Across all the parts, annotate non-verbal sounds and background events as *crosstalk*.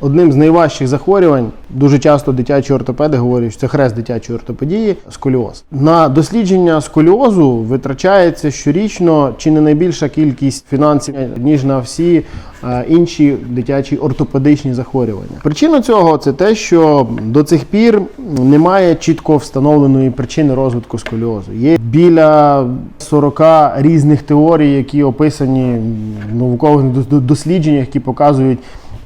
Одним з найважчих захворювань дуже часто дитячі ортопеди говорять, що це хрест дитячої ортопедії сколіоз. На дослідження сколіозу витрачається щорічно чи не найбільша кількість фінансів ніж на всі е, інші дитячі ортопедичні захворювання. Причина цього це те, що до цих пір немає чітко встановленої причини розвитку сколіозу. Є біля 40 різних теорій, які описані в наукових дос- дослідженнях, які показують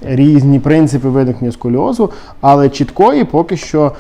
різні принципи виникнення сколіозу, але чіткої поки що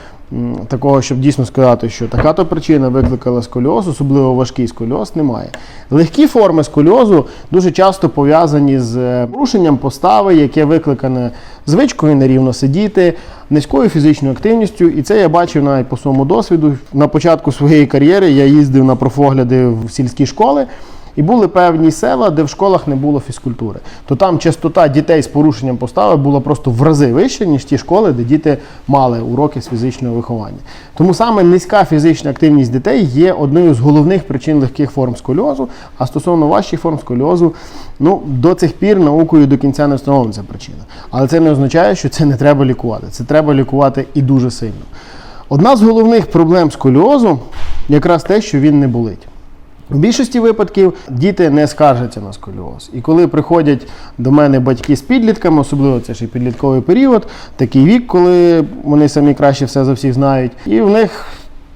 такого, щоб дійсно сказати, що така то причина викликала сколіоз, особливо важкий сколіоз, немає. Легкі форми сколіозу дуже часто пов'язані з е, порушенням постави, яке викликане звичкою нерівно сидіти, низькою фізичною активністю. І це я бачив навіть по своєму досвіду. На початку своєї кар'єри я їздив на профогляди в сільські школи. І були певні села, де в школах не було фізкультури. То там частота дітей з порушенням постави була просто в рази вища, ніж ті школи, де діти мали уроки з фізичного виховання. Тому саме низька фізична активність дітей є одною з головних причин легких форм сколіозу. А стосовно важчих форм сколіозу, ну до цих пір наукою до кінця не встановлена причина. Але це не означає, що це не треба лікувати. Це треба лікувати і дуже сильно. Одна з головних проблем сколіозу якраз те, що він не болить. У більшості випадків діти не скаржаться на сколіоз. І коли приходять до мене батьки з підлітками, особливо це ще й підлітковий період, такий вік, коли вони самі краще все за всіх знають, і в них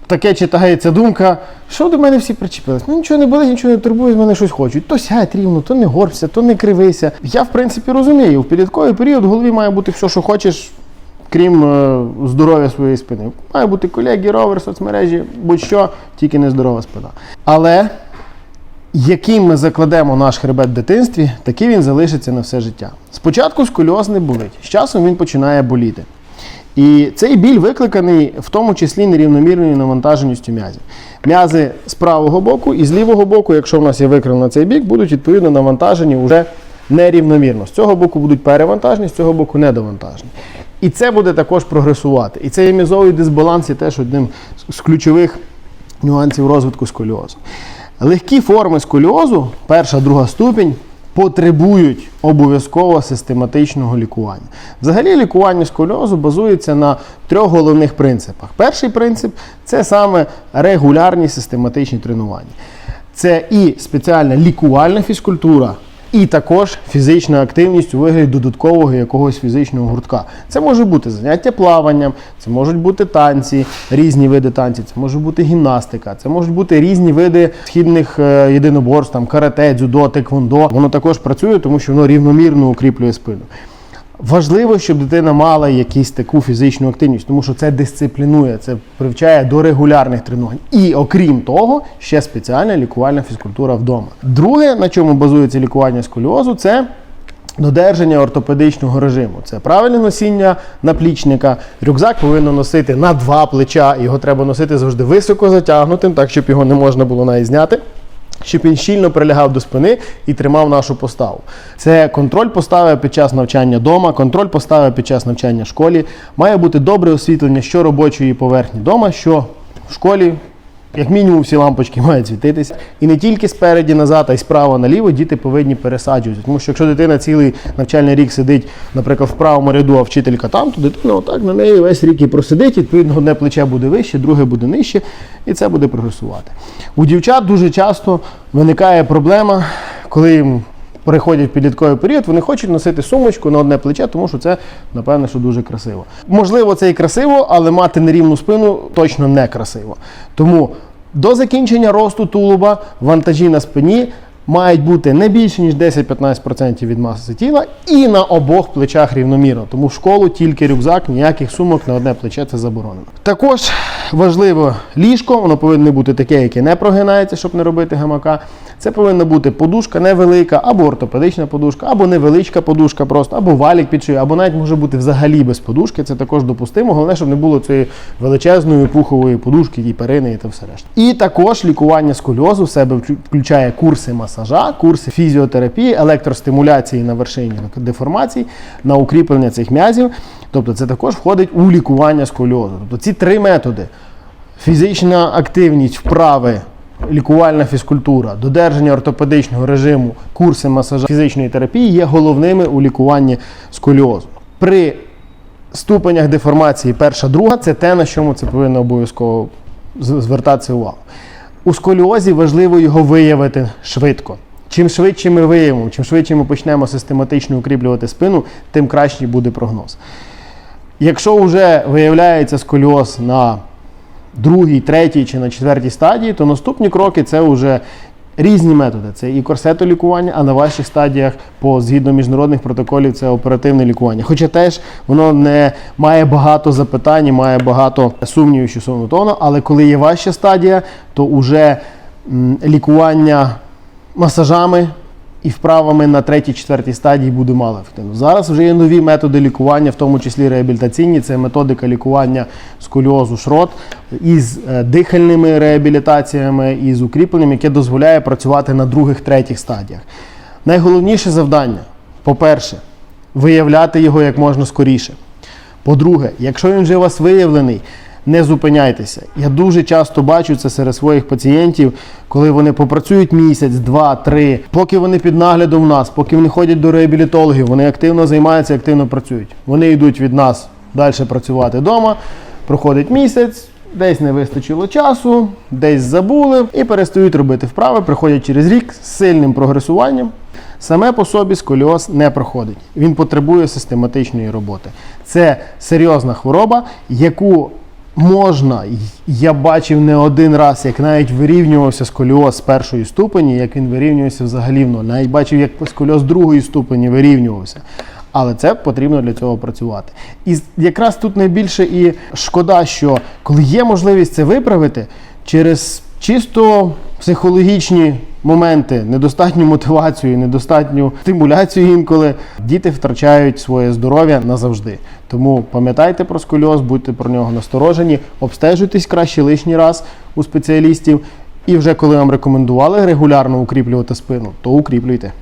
таке читається думка, що до мене всі причепились. Ну нічого не болить, нічого не турбує, з мене щось хочуть. То сядь рівно, то не горбся, то не кривися. Я, в принципі, розумію, в підлітковий період в голові має бути все, що хочеш. Крім е, здоров'я своєї спини. Має бути колеги, ровер, соцмережі, будь-що, тільки не здорова спина. Але яким ми закладемо наш хребет в дитинстві, такий він залишиться на все життя. Спочатку сколіоз не болить, з часом він починає боліти. І цей біль викликаний в тому числі нерівномірною навантаженістю м'язів. М'язи з правого боку і з лівого боку, якщо в нас є викрил на цей бік, будуть відповідно навантажені вже нерівномірно. З цього боку будуть перевантажені, з цього боку недовантажені. І це буде також прогресувати. І цей м'язовий дисбаланс є теж одним з ключових нюансів розвитку сколіозу. Легкі форми сколіозу, перша, друга ступінь, потребують обов'язково систематичного лікування. Взагалі, лікування сколіозу базується на трьох головних принципах. Перший принцип це саме регулярні систематичні тренування. Це і спеціальна лікувальна фізкультура, і також фізична активність у вигляді додаткового якогось фізичного гуртка. Це може бути заняття плаванням, це можуть бути танці, різні види танців, це може бути гімнастика, це можуть бути різні види східних е, єдиноборств, там карате, дзюдо, теквондо. Воно також працює, тому що воно рівномірно укріплює спину. Важливо, щоб дитина мала якусь таку фізичну активність, тому що це дисциплінує, це привчає до регулярних тренувань. І окрім того, ще спеціальна лікувальна фізкультура вдома. Друге, на чому базується лікування сколіозу, це додержання ортопедичного режиму. Це правильне носіння наплічника. Рюкзак повинно носити на два плеча. Його треба носити завжди високо затягнутим, так щоб його не можна було навіть зняти щоб він щільно прилягав до спини і тримав нашу поставу. Це контроль постави під час навчання вдома, контроль постави під час навчання в школі. Має бути добре освітлення що робочої поверхні вдома, що в школі. Як мінімум всі лампочки *laughs* мають світитися. І не тільки спереді назад, а й справа наліво діти повинні пересаджувати. Тому що якщо дитина цілий навчальний рік сидить, наприклад, в правому ряду, а вчителька там, то дитина отак на неї весь рік і просидить, відповідно, одне плече буде вище, друге буде нижче, і це буде прогресувати. У дівчат дуже часто виникає проблема, коли їм переходять в підлітковий період, вони хочуть носити сумочку на одне плече, тому що це, напевне, що дуже красиво. Можливо, це і красиво, але мати нерівну спину точно не красиво. Тому до закінчення росту тулуба вантажі на спині мають бути не більше, ніж 10-15% від маси тіла і на обох плечах рівномірно. Тому в школу тільки рюкзак, ніяких сумок на одне плече це заборонено. Також важливо ліжко, воно повинно бути таке, яке не прогинається, щоб не робити гамака. Це повинна бути подушка невелика, або ортопедична подушка, або невеличка подушка просто, або валік під шию, або навіть може бути взагалі без подушки. Це також допустимо. Головне, щоб не було цієї величезної пухової подушки, і перини, і та все решта. І також лікування сколіозу в себе включає курси масажа, курси фізіотерапії, електростимуляції на вершині деформацій, на укріплення цих м'язів. Тобто це також входить у лікування сколіозу. Тобто ці три методи: фізична активність, вправи. Лікувальна фізкультура, додержання ортопедичного режиму, курси масажа фізичної терапії є головними у лікуванні сколіозу. При ступенях деформації перша, друга це те, на чому це повинно обов'язково звертатися увагу. У сколіозі важливо його виявити швидко. Чим швидше ми виявимо, чим швидше ми почнемо систематично укріплювати спину, тим кращий буде прогноз. Якщо вже виявляється сколіоз на другій, третій чи на четвертій стадії, то наступні кроки це вже різні методи. Це і корсетолікування, а на ваших стадіях, по згідно міжнародних протоколів, це оперативне лікування. Хоча теж воно не має багато запитань, має багато сумнівів стосовно того, але коли є ваша стадія, то вже лікування масажами і вправами на третій, четвертій стадії буде мало ефективно. Зараз вже є нові методи лікування, в тому числі реабілітаційні. Це методика лікування сколіозу шрот із е, дихальними реабілітаціями і з укріпленням, яке дозволяє працювати на других, третіх стадіях. Найголовніше завдання, по-перше, виявляти його як можна скоріше. По-друге, якщо він вже у вас виявлений, не зупиняйтеся. Я дуже часто бачу це серед своїх пацієнтів, коли вони попрацюють місяць, два, три, поки вони під наглядом в нас, поки вони ходять до реабілітологів, вони активно займаються, активно працюють. Вони йдуть від нас далі працювати вдома, проходить місяць. Десь не вистачило часу, десь забули і перестають робити вправи, приходять через рік з сильним прогресуванням. Саме по собі сколіоз не проходить. Він потребує систематичної роботи. Це серйозна хвороба, яку можна, я бачив не один раз, як навіть вирівнювався сколіоз з першої ступені, як він вирівнювався взагалі в ноль. Навіть бачив, як сколіоз другої ступені вирівнювався. Але це потрібно для цього працювати. І якраз тут найбільше і шкода, що коли є можливість це виправити, через чисто психологічні моменти, недостатню мотивацію, недостатню стимуляцію інколи, діти втрачають своє здоров'я назавжди. Тому пам'ятайте про сколіоз, будьте про нього насторожені, обстежуйтесь краще лишній раз у спеціалістів. І вже коли вам рекомендували регулярно укріплювати спину, то укріплюйте.